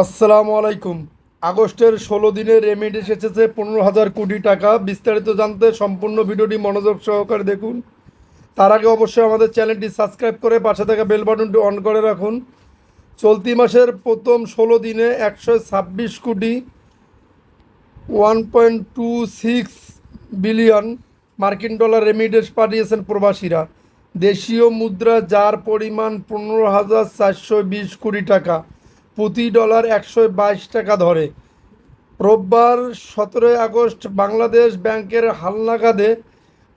আসসালামু আলাইকুম। আগস্টের ষোলো দিনে রেমিডেন্স এসেছে পনেরো হাজার কোটি টাকা। বিস্তারিত জানতে সম্পূর্ণ ভিডিওটি মনোযোগ সহকারে দেখুন। তার আগে অবশ্যই আমাদের চ্যানেলটি সাবস্ক্রাইব করে পাশে থাকা বেল বাটনটি অন করে রাখুন। চলতি মাসের প্রথম ষোলো দিনে একশো ছাব্বিশ কোটি one point two six billion মার্কিন ডলার রেমিডেন্স পাঠিয়েছেন প্রবাসীরা। দেশীয় মুদ্রা যার পরিমাণ পনেরো হাজার চারশো বিশ কোটি টাকা। প্রতি ডলার একশো বাইশ টাকা ধরে। রোববার সতেরোই আগস্ট বাংলাদেশ ব্যাংকের হালনাগাদে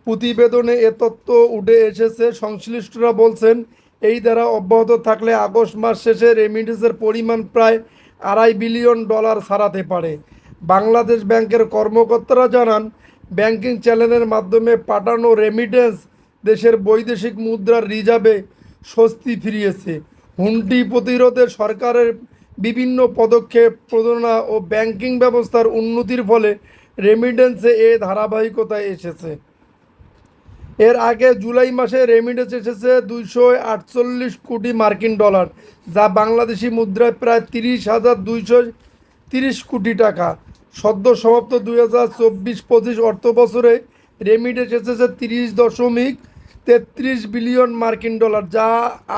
প্রতিবেদনে এ তথ্য উঠে এসেছে। সংশ্লিষ্টরা বলছেন, এই দ্বারা অব্যাহত থাকলে আগস্ট মাস শেষে রেমিডেন্সের পরিমাণ প্রায় আড়াই বিলিয়ন ডলার ছাড়াতে পারে। বাংলাদেশ ব্যাংকের কর্মকর্তারা জানান, ব্যাংকিং চ্যানেলের মাধ্যমে পাঠানো রেমিডেন্স দেশের বৈদেশিক মুদ্রার রিজার্ভে স্বস্তি ফিরিয়েছে। হুন্ডি প্রতিরোধে সরকারের বিভিন্ন পদক্ষেপ প্রণোদনা ও ব্যাংকিং ব্যবস্থার উন্নতির ফলে রেমিডেন্সে এ ধারাবাহিকতায় এসেছে। এর আগে জুলাই মাসে রেমিডেন্স এসেছে দুইশো আটচল্লিশ কোটি মার্কিন ডলার, যা বাংলাদেশি মুদ্রায় প্রায় তিরিশ হাজার দুইশো তিরিশ কোটি টাকা। সদ্য সমাপ্ত দুই হাজার চব্বিশ পঁচিশ অর্থ বছরে রেমিডেন্স এসেছে তিরিশ দশমিক তেত্রিশ বিলিয়ন মার্কিন ডলার, যা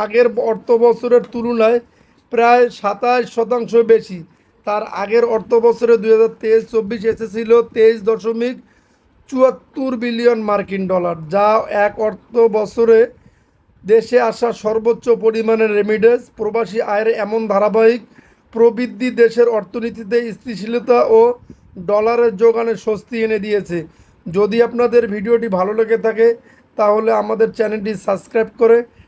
আগের অর্থ বছরের তুলনায় প্রায় সাতাশ শতাংশ বেশি। তার আগের অর্থ বছরে দুই হাজার তেইশ, চব্বিশ এসেছিল তেইশ দশমিক চুয়াত্তর বিলিয়ন মার্কিন ডলার, যা এক অর্থ বছরে দেশে আসা সর্বোচ্চ পরিমাণের রেমিডেন্স প্রবাসী আয়ের এমন ধারাবাহিক প্রবৃদ্ধি দেশের অর্থনীতিতে স্থিতিশীলতা ও ডলারের যোগানে স্বস্তি এনে দিয়েছে। যদি আপনাদের ভিডিওটি ভালো লেগে থাকে, তাহলে আমাদের চ্যানেলটি সাবস্ক্রাইব করে